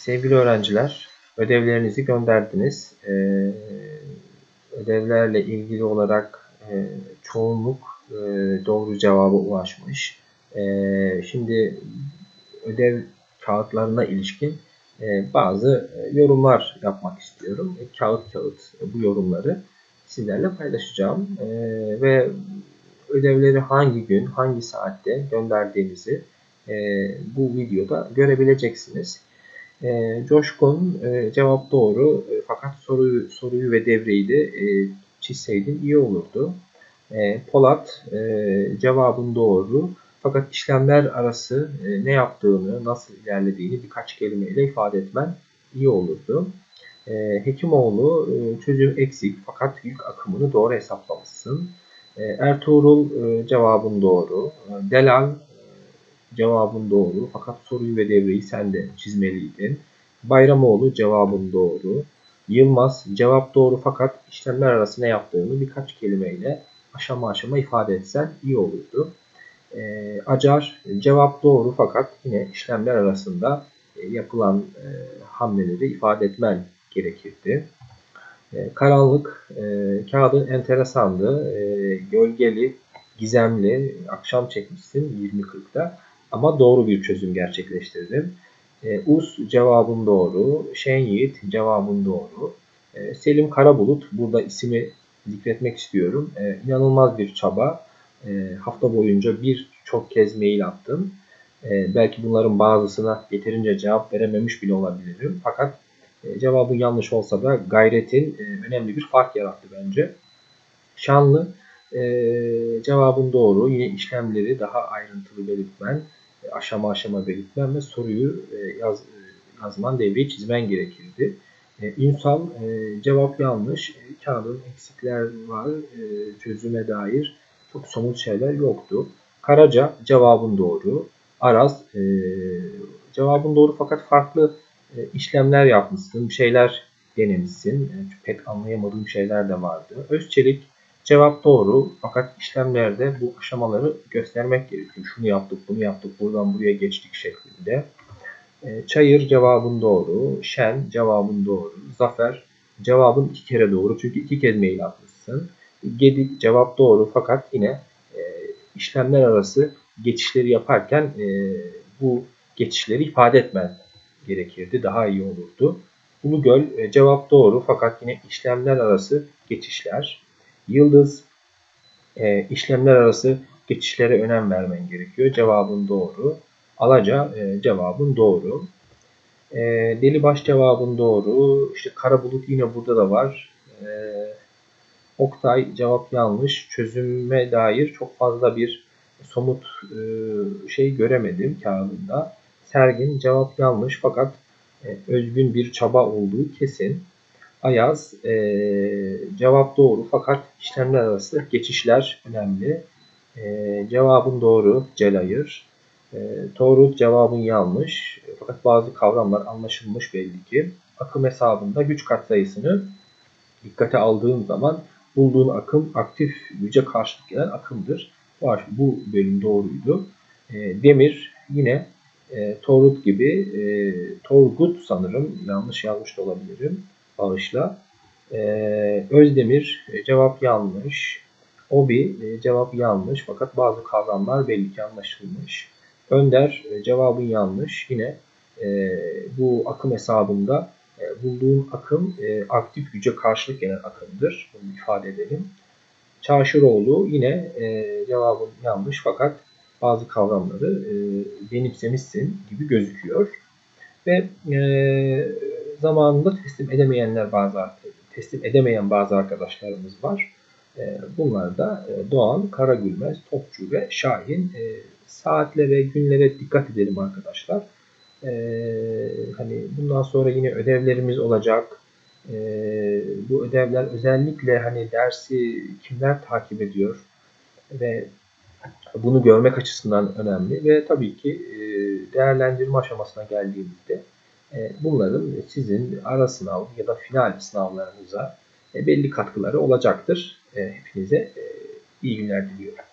Sevgili öğrenciler, ödevlerinizi gönderdiniz. Ee, ödevlerle ilgili olarak e, çoğunluk e, doğru cevaba ulaşmış. E, şimdi ödev kağıtlarına ilişkin e, bazı yorumlar yapmak istiyorum. E, kağıt kağıt bu yorumları sizlerle paylaşacağım. E, ve ödevleri hangi gün, hangi saatte gönderdiğinizi e, bu videoda görebileceksiniz. E, Coşkun e, cevap doğru e, fakat soruyu soruyu ve devreyi de e, çizseydin iyi olurdu. E, Polat e, cevabın doğru fakat işlemler arası e, ne yaptığını, nasıl ilerlediğini birkaç kelimeyle ifade etmen iyi olurdu. E, Hekimoğlu e, çözüm eksik fakat yük akımını doğru hesaplamışsın. E, Ertuğrul e, cevabın doğru. E, Delal cevabın doğru. Fakat soruyu ve devreyi sen de çizmeliydin. Bayramoğlu cevabın doğru. Yılmaz cevap doğru fakat işlemler arasında yaptığını birkaç kelimeyle aşama aşama ifade etsen iyi olurdu. E, Acar cevap doğru fakat yine işlemler arasında e, yapılan e, hamleleri ifade etmen gerekirdi. E, karanlık e, kağıdın enteresandı. E, gölgeli, gizemli, akşam çekmişsin 20.40'da. Ama doğru bir çözüm gerçekleştirdim. E, Us cevabın doğru. Şen Yiğit cevabın doğru. E, Selim Karabulut burada ismi zikretmek istiyorum. E, inanılmaz bir çaba. E, hafta boyunca birçok kez mail attım. E, belki bunların bazısına yeterince cevap verememiş bile olabilirim. Fakat e, cevabın yanlış olsa da gayretin e, önemli bir fark yarattı bence. Şanlı e, cevabın doğru. Yine işlemleri daha ayrıntılı belirtmen aşama aşama belirtmen ve soruyu e, yaz, e, yazman, devreyi çizmen gerekirdi. E, Ünsal cevap yanlış. Kağıdın eksikler var. Çözüme dair çok somut şeyler yoktu. Karaca cevabın doğru. Araz cevabın doğru fakat farklı işlemler yapmışsın. Bir şeyler denemişsin. Pek anlayamadığım şeyler de vardı. Özçelik Cevap doğru fakat işlemlerde bu aşamaları göstermek gerekiyor. Şunu yaptık, bunu yaptık, buradan buraya geçtik şeklinde. E, çayır cevabın doğru. Şen cevabın doğru. Zafer cevabın iki kere doğru çünkü iki kez mail atmışsın. Gedik cevap doğru fakat yine e, işlemler arası geçişleri yaparken e, bu geçişleri ifade etmen gerekirdi. Daha iyi olurdu. Ulugöl e, cevap doğru fakat yine işlemler arası geçişler. Yıldız e, işlemler arası geçişlere önem vermen gerekiyor. Cevabın doğru. Alaca e, cevabın doğru. E, Delibaş cevabın doğru. İşte kara bulut yine burada da var. E, Oktay cevap yanlış. Çözüme dair çok fazla bir somut e, şey göremedim kağıdında. Sergin cevap yanlış fakat e, özgün bir çaba olduğu kesin. Ayaz e, cevap doğru fakat işlemler arası geçişler önemli. E, cevabın doğru Celayır. E, Torut cevabın yanlış fakat bazı kavramlar anlaşılmış belli ki. Akım hesabında güç katsayısını dikkate aldığın zaman bulduğun akım aktif güce karşılık gelen akımdır. Bu bölüm doğruydu. E, demir yine e, Torut gibi e, Torgut sanırım yanlış yazmış da olabilirim bağışla. Ee, Özdemir e, cevap yanlış. Obi e, cevap yanlış fakat bazı kavramlar belli ki anlaşılmış. Önder e, cevabın yanlış. Yine e, bu akım hesabında e, bulduğun akım e, aktif güce karşılık gelen akımdır. Bunu ifade edelim. Çarşıroğlu yine e, cevabın yanlış fakat bazı kavramları e, benimsemişsin gibi gözüküyor. Ve e, zamanında teslim edemeyenler bazı teslim edemeyen bazı arkadaşlarımız var. Ee, bunlar da e, Doğan, Karagülmez, Topçu ve Şahin. Ee, saatlere, günlere dikkat edelim arkadaşlar. Ee, hani bundan sonra yine ödevlerimiz olacak. Bu ödevler özellikle hani dersi kimler takip ediyor ve bunu görmek açısından önemli ve tabii ki e, değerlendirme aşamasına geldiğimizde bunların sizin ara sınav ya da final sınavlarınıza e, belli katkıları olacaktır. E, hepinize iyi günler diliyorum.